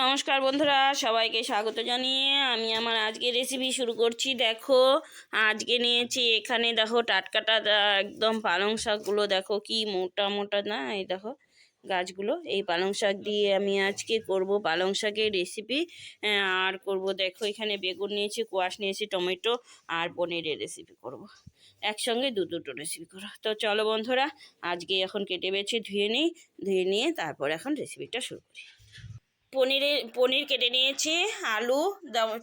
নমস্কার বন্ধুরা, সবাইকে স্বাগত জানিয়ে আমি আমার আজকে রেসিপি শুরু করছি। দেখো, আজকে নিয়েছি এখানে দেখো টাটকাটা একদম পালং শাকগুলো। দেখো কি মোটা মোটা না, এই দেখো গাছগুলো। এই পালং শাক দিয়ে আমি আজকে করব পালং শাকের রেসিপি আর করব দেখো এখানে বেগুন নিয়েছি, কোয়াশ নিয়েছি, টমেটো আর পনিরের রেসিপি করব। একসঙ্গে দু দুটো রেসিপি করো। তো চলো বন্ধুরা, আজকে এখন কেটে বেছে ধুয়ে নিই, ধুয়ে নিয়ে তারপর এখন রেসিপিটা শুরু করি। পনিরের পনির কেটে নিয়েছি, আলু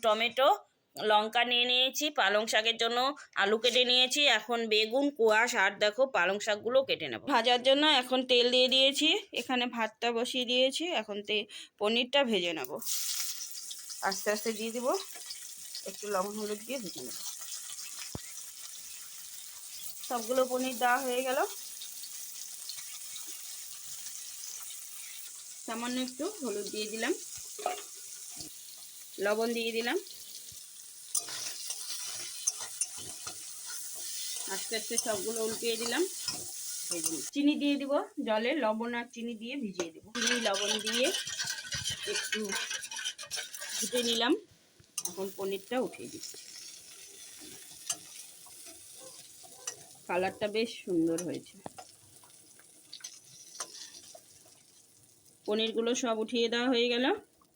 টমেটো, লঙ্কা নিয়ে নিয়েছি, পালং শাকের জন্য আলু কেটে নিয়েছি, এখন বেগুন, কোয়াশ আর দেখো পালং শাকগুলো কেটে নেব। ভাজার জন্য এখন তেল দিয়ে দিয়েছি, এখানে ভাতটা বসিয়ে দিয়েছি, এখন তে, পনিরটা ভেজে নেব। আস্তে আস্তে দিয়ে দিব, একটু লবণ হলুদ দিয়ে ভেজে নেব। সবগুলো পনির দেওয়া হয়ে গেল। সামান্য একটু হলুদ দিয়ে দিলাম। লবণ দিয়ে দিলাম। আস্তে আস্তে সবগুলো উল্টিয়ে দিলাম। চিনি দিয়ে দিব জলে, লবণ আর চিনি দিয়ে ভিজিয়ে দেবো। চিনি, লবণ দিয়ে একটু ফুটে নিলাম। এখন পনিরটা উঠিয়ে দিচ্ছি। কালারটা বেশ সুন্দর হয়েছে। পনিরগুলো সব উঠিয়ে দেওয়া হয়ে গেল।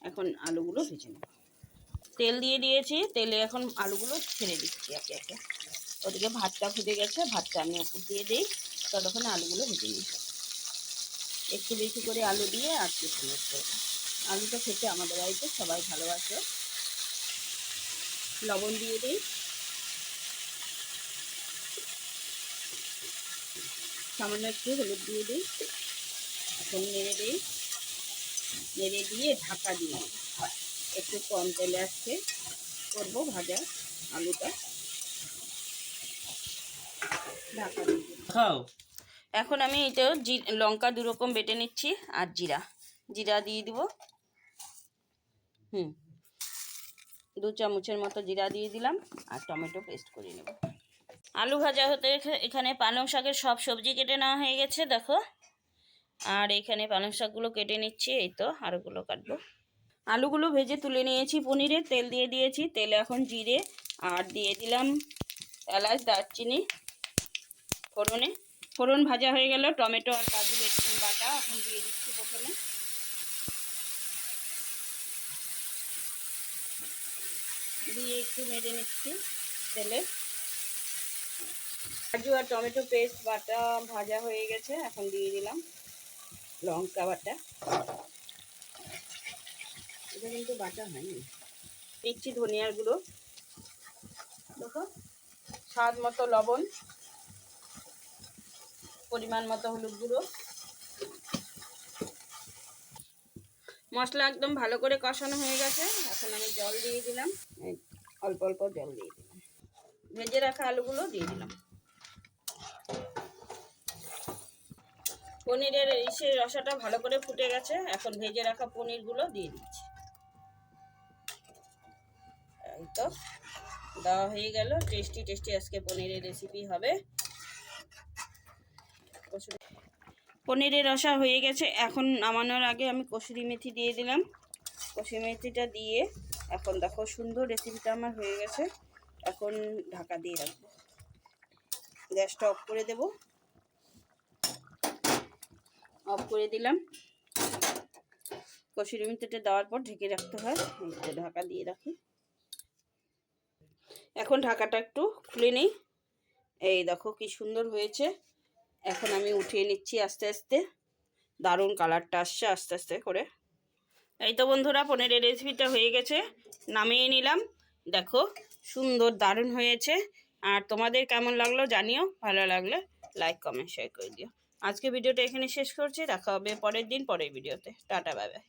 এখন আলুগুলো ভেজে নেব। তেল দিয়ে দিয়েছি, তেলে এখন আলুগুলো ছেড়ে দিচ্ছি একে একে। ওদিকে ভাতটা ফুটে গেছে, ভাতটা আমি উপর দিয়ে দিই, ততক্ষণ আলুগুলো ভেজে নিই। একটু বেশি করে আলু দিয়ে আর কিছু করব আলুটা খেতে আমাদের বাড়িতে সবাই ভালোবাসে। লবণ দিয়ে দিই। সামান্য একটু হলুদ দিয়ে দিই। এখন নেড়ে দিই। নেড়ে দিয়ে ঢাকা দিয়ে একটু কম তেলে আজকে করব ভাজা আলুটা। ঢাকা খাও। এখন আমি এটা জি লঙ্কা দু রকম বেটে নিচ্ছি আর জিরা। জিরা দিয়ে দিব। হুম। দু চামচের মতো জিরা দিয়ে দিলাম আর টমেটো পেস্ট করে নেব। আলু ভাজা হতে এখানে পালং শাকের সব সবজি কেটে নেওয়া হয়ে গেছে দেখো। আর এখানে পালং শাকগুলো কেটে নিচ্ছি, এই তো আরগুলো কাটবো। আলুগুলো ভেজে তুলে নিয়েছি পনিরে, তেল দিয়ে দিয়েছি, তেলে এখন জিরে, আর দিয়ে দিলাম এলাচ, দারচিনি, ফোড়নে। ফোড়ন ভাজা হয়ে গেল, টমেটো আর কাজু বেট- বাটা, এখন দিয়ে দিচ্ছি প্রথমে। দিয়ে একটু মেরে নিচ্ছি তেলে। কাজু আর টমেটো পেস্ট বাটা ভাজা হয়ে গেছে, এখন দিয়ে দিলাম। লঙ্কা বাটা। এটা কিন্তু বাটা হয়নি। দিচ্ছি ধনিয়ার গুঁড়ো। দেখো। স্বাদ মতো লবণ। পরিমাণ মতো হলুদ গুঁড়ো। মশলা একদম ভালো করে কষানো হয়ে গেছে। এখন আমি জল দিয়ে দিলাম। অল্প অল্প জল দিয়ে দিলাম। ভেজে রাখা আলুগুলো দিয়ে দিলাম। পনিরের ইসে রসাটা ভালো করে ফুটে গেছে। এখন ভেজে রাখা পনিরগুলো দিয়ে দিচ্ছি। তো দেওয়া হয়ে গেল। টেস্টি টেস্টি আজকে পনিরের রেসিপি হবে। পনিরের রসা হয়ে গেছে। এখন নামানোর আগে আমি কসুরি মেথি দিয়ে দিলাম। কসুরি মেথিটা দিয়ে এখন দেখো সুন্দর রেসিপিটা আমার হয়ে গেছে। এখন ঢাকা দিয়ে রাখব। গ্যাসটা অফ করে দেব। অফ করে দিলাম। কসুরি মেথিটা দেওয়ার পর ঢেকে রাখতে হয়। ঢাকা দিয়ে রাখি। এখন ঢাকাটা একটু খুলে নিই। এই দেখো কি সুন্দর হয়েছে। এখন আমি উঠিয়ে নিচ্ছি আস্তে আস্তে। দারুণ কালারটা আসছে আস্তে আস্তে করে। এই তো বন্ধুরা, পনিরের রেসিপিটা হয়ে গেছে। নামিয়ে নিলাম। দেখো সুন্দর দারুণ হয়েছে। আর তোমাদের কেমন লাগল জানিও। ভালো লাগলে লাইক, কমেন্ট শেয়ার করে দিও। আজকে ভিডিওটা এখানে শেষ করছি দেখা হবে পরের দিন পরের ভিডিওতে। Tata bye bye